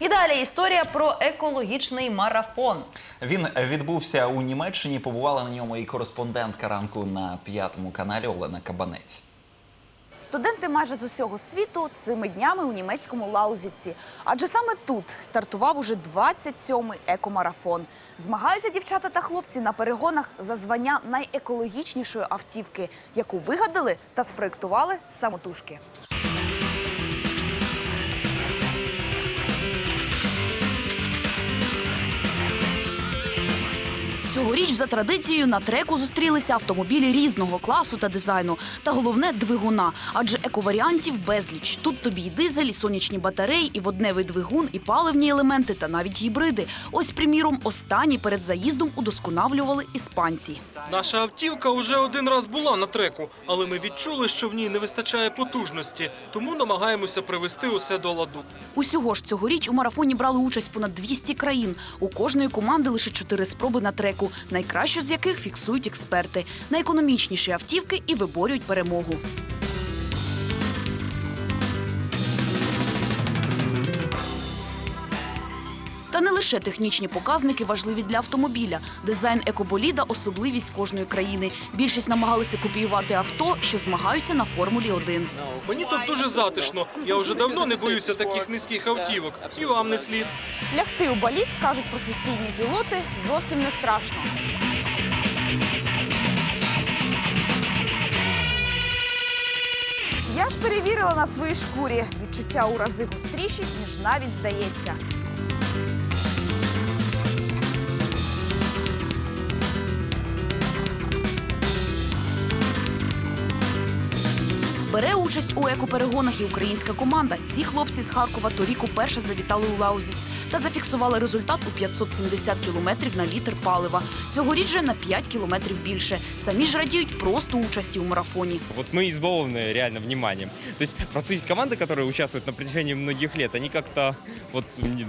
І далі історія про екологічний марафон. Він відбувся у Німеччині. Побувала на ньому і кореспондентка ранку на п'ятому каналі Олена Кабанець. Студенти майже з усього світу цими днями у німецькому Лаузіці. Адже саме тут стартував уже 27-й екомарафон. Змагаються дівчата та хлопці на перегонах за звання найекологічнішої автівки, яку вигадали та спроєктували самотужки. Цьогоріч за традицією на треку зустрілися автомобілі різного класу та дизайну. Та головне двигуна, адже ековаріантів безліч. Тут тобі і дизель, і сонячні батареї, і водневий двигун, і паливні елементи, та навіть гібриди. Ось, приміром, останні перед заїздом удосконалювали іспанці. Наша автівка уже один раз була на треку, але ми відчули, що в ній не вистачає потужності, тому намагаємося привести усе до ладу. Усього ж цьогоріч у марафоні брали участь понад 200 країн. У кожної команди лише чотири спроби на треку, найкращу з яких фіксують експерти. Найекономічніші автівки і виборюють перемогу. Та не лише технічні показники важливі для автомобіля. Дизайн екоболіда – особливість кожної країни. Більшість намагалися копіювати авто, що змагаються на Формулі 1. Мені тут дуже затишно. Я вже давно не боюся таких низьких автівок. І вам не слід. Лягти у боліт, кажуть професійні пілоти, зовсім не страшно. Я ж перевірила на своїй шкурі. Відчуття у рази гостріші, ніж навіть здається. Бере участь у екоперегонах і українська команда. Ці хлопці з Харкова торік уперше завітали у Лаузіц та зафіксували результат у 570 кілометрів на літр палива. Цьогоріч же на 5 кілометрів більше. Самі ж радіють просто участі у марафоні. Вот мы избалованы реально вниманием. То есть французские команды, которые участвуют на протяжении многих лет, они как-то вот м,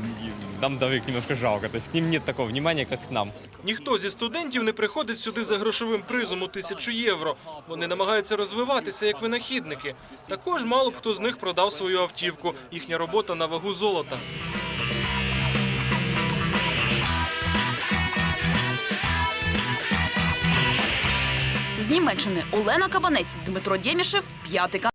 нам даже их немножко жалко. То есть к ним нет такого внимания, как к нам. Ніхто зі студентів не приходить сюди за грошовим призом у тисячу євро. Вони намагаються розвиватися як винахідники. Також мало б хто з них продав свою автівку. Їхня робота на вагу золота. З Німеччини Олена Кабанець, Дмитро Дємішев, п'ятий канал.